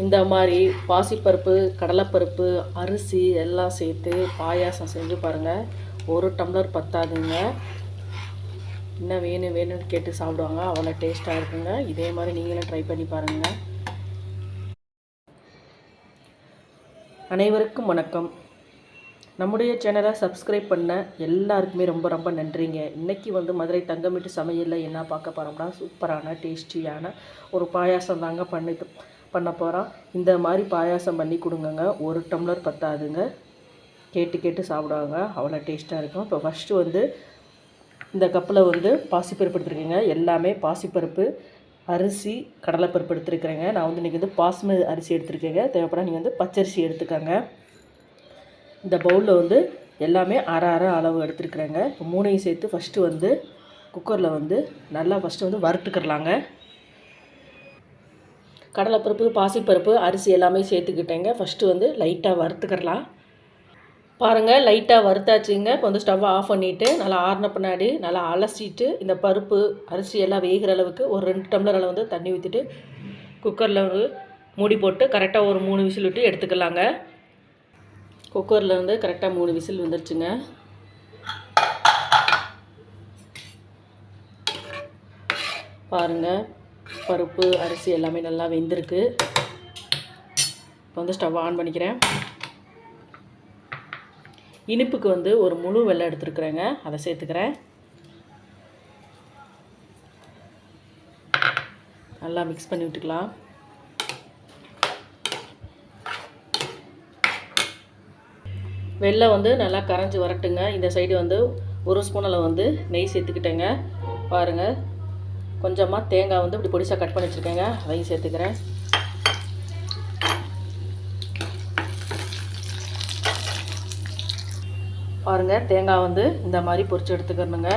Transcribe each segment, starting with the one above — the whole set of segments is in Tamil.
இந்த மாதிரி பாசிப்பருப்பு கடலைப்பருப்பு அரிசி எல்லாம் சேர்த்து பாயாசம் செஞ்சு பாருங்கள் ஒரு டம்ளர் பத்தாதுங்க. என்ன வேணும் வேணும்னு கேட்டு சாப்பிடுவாங்க. அவ்வளோ டேஸ்ட்டாக இருக்குங்க. இதே மாதிரி நீங்களும் ட்ரை பண்ணி பாருங்கள் அனைவருக்கும் வணக்கம். நம்முடைய சேனலை சப்ஸ்கிரைப் பண்ண எல்லாருக்குமே ரொம்ப ரொம்ப நன்றிங்க. இன்றைக்கி வந்து மதுரை தங்கமிட்டு சமையலில் என்ன பார்க்க போகிறோம்னா சூப்பரான டேஸ்டியான ஒரு பாயாசம் தாங்க பண்ணி பண்ண போகிறோம் இந்த மாதிரி பாயாசம் பண்ணி கொடுங்கங்க. ஒரு டம்ளர் பத்தாதுங்க. கேட்டு கேட்டு சாப்பிடுவாங்க. அவ்வளோ டேஸ்ட்டாக இருக்கும். இப்போ ஃபஸ்ட்டு வந்து இந்த கப்பில் வந்து பாசிப்பருப்பு எடுத்துருக்கேங்க. எல்லாமே பாசிப்பருப்பு அரிசி கடலைப்பருப்பு எடுத்துருக்கிறேங்க. நான் வந்து இன்றைக்கி வந்து பாஸ்மதி அரிசி எடுத்துருக்கேங்க. தேவைப்பட நீங்கள் வந்து பச்சரிசி எடுத்துக்கோங்க. இந்த பவுலில் வந்து எல்லாமே அரை அரை அளவு எடுத்துருக்குறேங்க. இப்போ மூணையும் சேர்த்து ஃபஸ்ட்டு வந்து குக்கரில் வந்து நல்லா ஃபஸ்ட்டு வந்து வறுத்துக்கிறலாங்க. கடலைப்பருப்பு பாசிப்பருப்பு அரிசி எல்லாமே சேர்த்துக்கிட்டேங்க. ஃபஸ்ட்டு வந்து லைட்டாக வறுத்துக்கிறலாம். பாருங்கள் லைட்டாக வறுத்தாச்சுங்க. இப்போ வந்து ஸ்டவ்வை ஆஃப் பண்ணிவிட்டு நல்லா ஆறின பின்னாடி நல்லா அலசிட்டு இந்த பருப்பு அரிசி எல்லாம் வேகிற அளவுக்கு ஒரு ரெண்டு டம்ளர் அளவு வந்து தண்ணி ஊற்றிட்டு குக்கரில் வந்து மூடி போட்டு கரெக்டாக ஒரு மூணு விசில் விட்டு எடுத்துக்கலாங்க. குக்கரில் வந்து கரெக்டாக மூணு விசில் வந்துருச்சுங்க. பாருங்கள் பருப்பு அரிசி எல்லாமே நல்லா வெந்திருக்கு. இப்போ வந்து ஸ்டவ் ஆன் பண்ணிக்கிறேன். இனிப்புக்கு வந்து ஒரு முழு வெள்ளம் எடுத்துருக்குறேங்க. அதை சேர்த்துக்கிறேன். நல்லா மிக்ஸ் பண்ணி விட்டுக்கலாம். வெள்ளை வந்து நல்லா கரைஞ்சி வரட்டுங்க. இந்த சைடு வந்து ஒரு ஸ்பூன் அளவு வந்து நெய் சேர்த்துக்கிட்டேங்க. பாருங்கள் கொஞ்சமாக தேங்காய் வந்து இப்படி பொடிசாக கட் பண்ணி வச்சுருக்கேங்க அதையும் சேர்த்துக்கிறேன். பாருங்கள் தேங்காய் வந்து இந்த மாதிரி பொரிச்சு எடுத்துக்கணுங்க.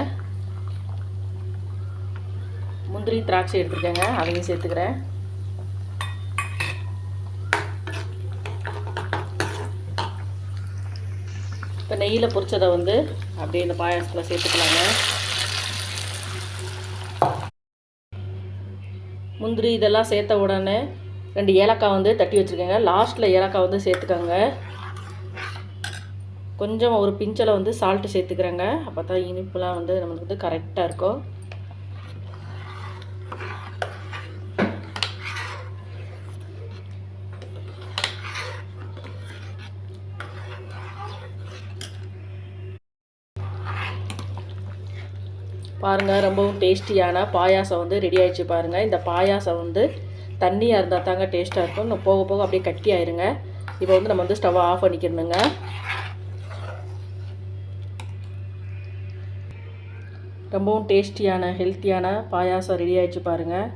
முந்திரி திராட்சை எடுத்துருக்கேங்க அதையும் சேர்த்துக்கிறேன். இப்போ நெய்யில் பொரிச்சதை வந்து அப்படியே இந்த பாயாசத்தில் சேர்த்துக்கலாங்க. முந்திரி இதெல்லாம் சேர்த்த உடனே ரெண்டு ஏலக்காய் வந்து தட்டி வச்சுருக்கேங்க. லாஸ்ட்டில் ஏலக்காய் வந்து சேர்த்துக்கோங்க. கொஞ்சம் ஒரு பிஞ்சளை வந்து சால்ட்டு சேர்த்துக்கிறேங்க. அப்போ தான் இனிப்புலாம் வந்து நம்மளுக்கு வந்து கரெக்டாக இருக்கும். பாருங்கள் ரொம்பவும் டேஸ்டியான பாயாசம் வந்து ரெடி ஆகிடுச்சு பாருங்கள் இந்த பாயாசம் வந்து தண்ணியாக இருந்தால் தாங்க டேஸ்ட்டாக இருக்கும். இன்னும் போக போக அப்படியே கட்டி ஆயிருங்க. இப்போ வந்து நம்ம வந்து ஸ்டவ்வை ஆஃப் பண்ணிக்கணுங்க. ரொம்பவும் டேஸ்டியான ஹெல்த்தியான பாயாசம் ரெடி ஆகிடுச்சு பாருங்கள்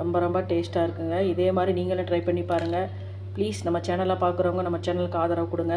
ரொம்ப ரொம்ப டேஸ்ட்டாக இருக்குங்க. இதே மாதிரி நீங்களும் ட்ரை பண்ணி பாருங்கள் ப்ளீஸ் நம்ம சேனலை பார்க்குறவங்க நம்ம சேனலுக்கு ஆதரவு கொடுங்க.